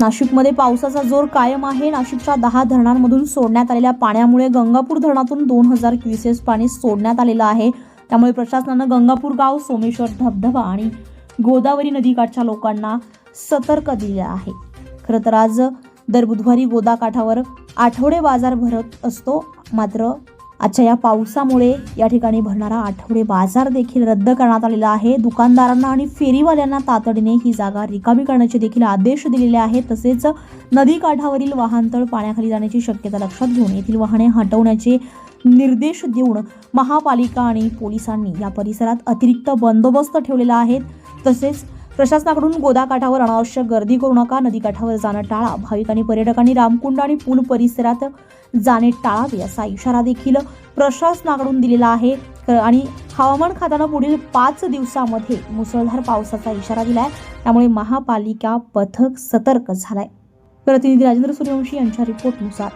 नाशिकमध्ये पावसाचा जोर कायम आहे. नाशिकच्या दहा धरणांमधून सोडण्यात आलेल्या पाण्यामुळे गंगापूर धरणातून दोन हजार क्युसेस पाणी सोडण्यात आलेलं आहे. त्यामुळे प्रशासनानं गंगापूर गाव सोमेश्वर धबधबा आणि गोदावरी नदीकाठच्या लोकांना सतर्क दिले आहे. खरं तर आज दर बुधवारी गोदाकाठावर आठवडे बाजार भरत असतो. मात्र आजच्या या पावसामुळे या ठिकाणी भरणारा आठवडे बाजार देखील रद्द करण्यात आलेला आहे. दुकानदारांना आणि फेरीवाल्यांना तातडीने ही जागा रिकामी करण्याचे देखील आदेश दिलेले आहेत. तसेच नदीकाठावरील वाहनतळ पाण्याखाली जाण्याची शक्यता लक्षात घेऊन येथील वाहने हटवण्याचे निर्देश देऊन महापालिका आणि पोलिसांनी या परिसरात अतिरिक्त बंदोबस्त ठेवलेला आहे. तसेच प्रशासनाकडून गोदाकाठावर अनावश्यक गर्दी करू नका नदीकाठावर जाणं टाळा. भाविक आणि पर्यटकांनी रामकुंड आणि पूल परिसरात जाणे टाळावे असा इशारा देखील प्रशासनाकडून दिलेला आहे. आणि हवामान खात्यानं पुढील पाच दिवसामध्ये मुसळधार पावसाचा इशारा दिलाय. त्यामुळे महापालिका पथक सतर्क झालाय. प्रतिनिधी राजेंद्र सूर्यवंशी यांच्या रिपोर्टनुसार